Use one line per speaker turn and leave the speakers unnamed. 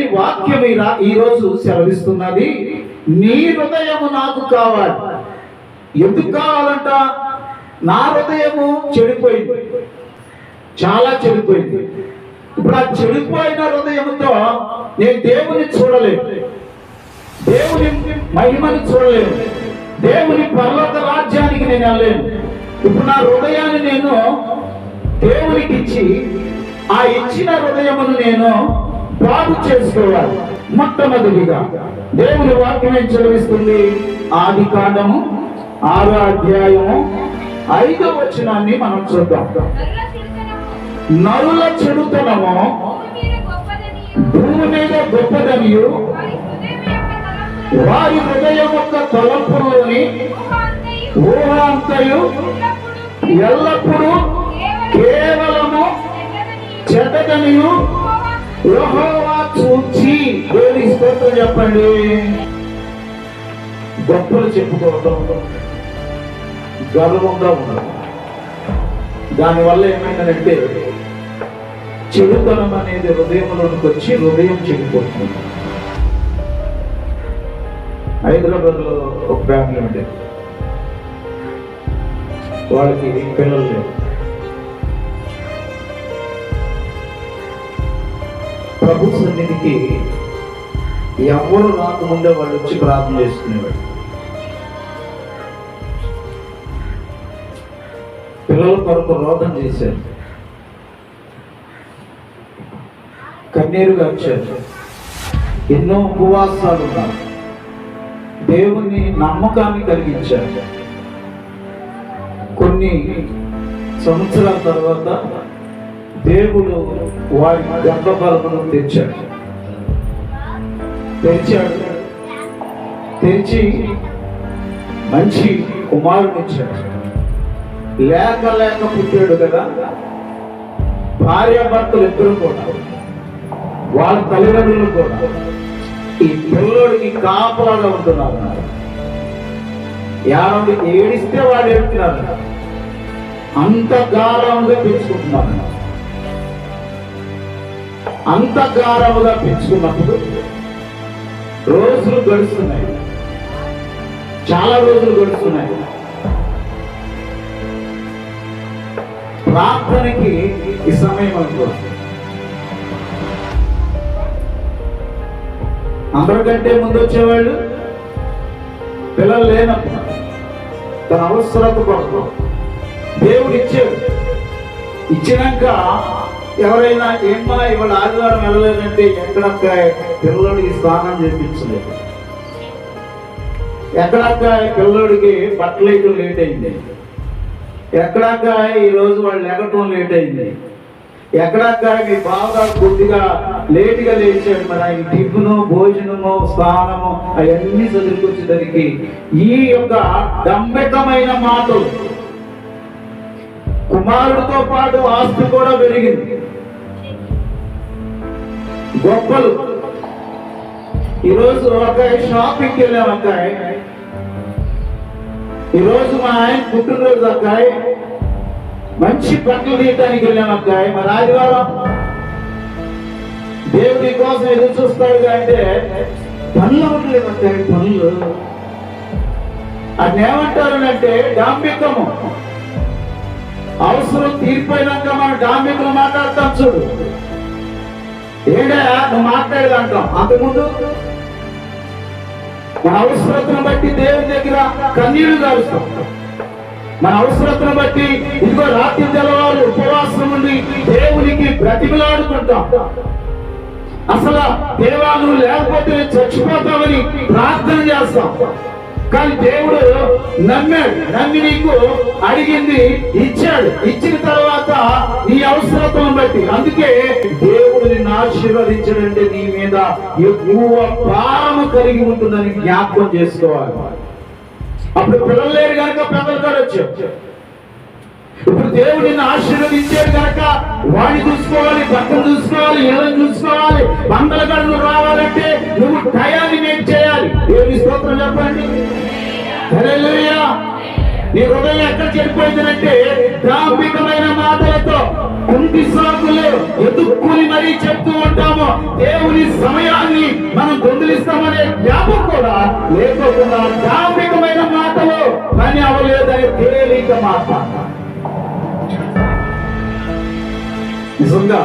దేవుని వాక్యం ఇలా ఈరోజు సెలవిస్తున్నది. నీ హృదయము నాకు కావాలి. ఎందుకు కావాలంట? నా హృదయము చెడిపోయింది. చాలా చెడిపోయింది. ఇప్పుడు ఆ చెడిపోయిన హృదయంతో నేను దేవుని చూడలేను దేవుని మహిమని చూడలేను దేవుని పర్వత రాజ్యానికి నేను వెళ్ళలేను ఇప్పుడు నా హృదయాన్ని నేను దేవునికి ఇచ్చి ఆ ఇచ్చిన హృదయమును నేను బాగు చేసుకోవాలి. మొట్టమొదటిగా దేవుని వాక్యం ఏం చదివిస్తుంది? ఆది కాండము ఆరో అధ్యాయము ఐదో వచనాన్ని మనం చూద్దాం.
నరుల
చెడుతనము
భూమి మీద గొప్పదని
గొప్పదనియు
వారి హృదయం యొక్క
వారి హృదయం తలంపులోని
ఎల్లప్పుడూ
ఎల్లప్పుడూ కేవలము చెడ్డదనియు యెహోవా చూచి దేవుని స్తోత్రం చెప్పండి. గొప్పలు చెప్పుకోవటం గర్వంగా ఉండడం దానివల్ల ఏమైందంటే చెడుతనం అనేది హృదయంలోనికి వచ్చి హృదయం చెడిపోతుంది. హైదరాబాద్లో ఒక ఫ్యామిలీ ఉండేది వాళ్ళకి పిల్లలు లేవు ప్రభు సన్నిధికి ఎవరు రాకముందే వాళ్ళు వచ్చి ప్రార్థన చేసుకునేవాడు పిల్లల కొరకు రోదన చేశారు. కన్నీరు వచ్చారు. ఎన్నో ఉపవాసాలు ఉన్నారు. దేవుని నమ్మకాన్ని కలిగించారు. కొన్ని సంవత్సరాల తర్వాత దేవుడు వారి గర్భఫలమును తెచ్చాడు. తెరిచాడు తెరిచి మంచి కుమారుని ఇచ్చాడు. లేక లేక పుట్టాడు కదా. భార్యాభర్తలు ఇద్దరు కూడా. వాళ్ళ తల్లిదండ్రులు కూడా. ఈ పిల్లోడికి కాపలాగా ఉంటున్నారు. యాభై ఏడిస్తే వాడు ఏడుతున్నారు అంత గారంగా పెంచుకుంటున్నారు అంతగారముగా పెంచుకున్నప్పుడు రోజులు గడుస్తున్నాయి. చాలా రోజులు గడుస్తున్నాయి. ప్రార్థనకి ఈ సమయం అనుకోవచ్చు. అందరికంటే ముందు వచ్చేవాళ్ళు పిల్లలు లేనప్పుడు తన అవసరత కొరకు దేవుడు ఇచ్చాడు. ఇచ్చినాక ఎవరైనా ఏమా ఇవాళ ఆదివారం వెళ్ళలేదంటే ఎక్కడక్క పిల్లడికి స్నానం చేపించలేదు. ఎక్కడక్క పిల్లడికి బట్టలు లేట్ అయింది. ఎక్కడక్క ఈ రోజు వాళ్ళు ఎగటం లేట్ అయింది. ఎక్కడక్క మీ బాగా కొద్దిగా లేటుగా లేచాడు మరి ఆయన టిఫిను భోజనము స్నానము అవన్నీ చదువుకొచ్చేసరికి ఈ యొక్క దంబకమైన మాటలు కుమారుడితో పాటు ఆస్తి కూడా పెరిగింది. గొప్పలు. ఈరోజు ఒక షాపింగ్కి వెళ్ళాం అక్కాయ్. ఈరోజు మా ఆయన పుట్టినరోజు అక్కాయ్. మంచి బట్టలు తీయటానికి వెళ్ళాం అక్కాయ్. మరి ఆదివారం దేవుడి కోసం ఎదురు చూస్తాడు అంటే పనులు ఉండలేదు అక్కాయ్ పనులు. అది ఏమంటారు అంటే డాంబికము. అవసరం తీరిపోయినాక మనం డాంబికలు మాట్లాడతాం చూడు. ఏంటా నువ్వు మాట్లాడేది అంటాం అంతకుముందు మన అవసరతను బట్టి దేవుని దగ్గర కన్నీళ్ళు కారుస్తాం మన అవసరతను బట్టి ఇదిగో రాత్రి తెల్లవారు ఉపవాసం ఉండి దేవునికి బ్రతిమలాడుకుంటాం. అసలు దేవాలు లేకపోతే చచ్చిపోతామని ప్రార్థన చేస్తాం. కానీ దేవుడు నమ్మాడు నమ్మి నీకు అడిగింది ఇచ్చాడు. ఇచ్చిన తర్వాత నీ అవసరతను బట్టి. అందుకే దేవుడు నిన్ను ఆశీర్వదించడంటే నీ మీద. ఎక్కువ భారము కలిగి ఉంటుందని జ్ఞాపకం చేసుకోవాలి. అప్పుడు పిల్లలు లేరు కనుక పెద్దలు కూడా వచ్చారు ఇప్పుడు దేవుడు నిన్ను ఆశీర్వదించాడు కనుక వాడిని చూసుకోవాలి భర్తను చూసుకోవాలి ఇళ్ళని చూసుకోవాలి వందల గడులు రావాలంటే నువ్వు టయాన్ని నేను చేయాలి. దేవుని స్తోత్రం చెప్పండి. నీ హృదయం ఎక్కడ చెడిపోయిందంటే మాటలతో సాకులు ఎదుక్కుని మరీ చెప్తూ ఉంటాము దేవుని సమయాన్ని మనం గొంతులిస్తామనే జ్ఞాపం కూడా లేకోకుండా ధార్మికమైన మాటలు పని అవలేదని తేలిక మాట నిజంగా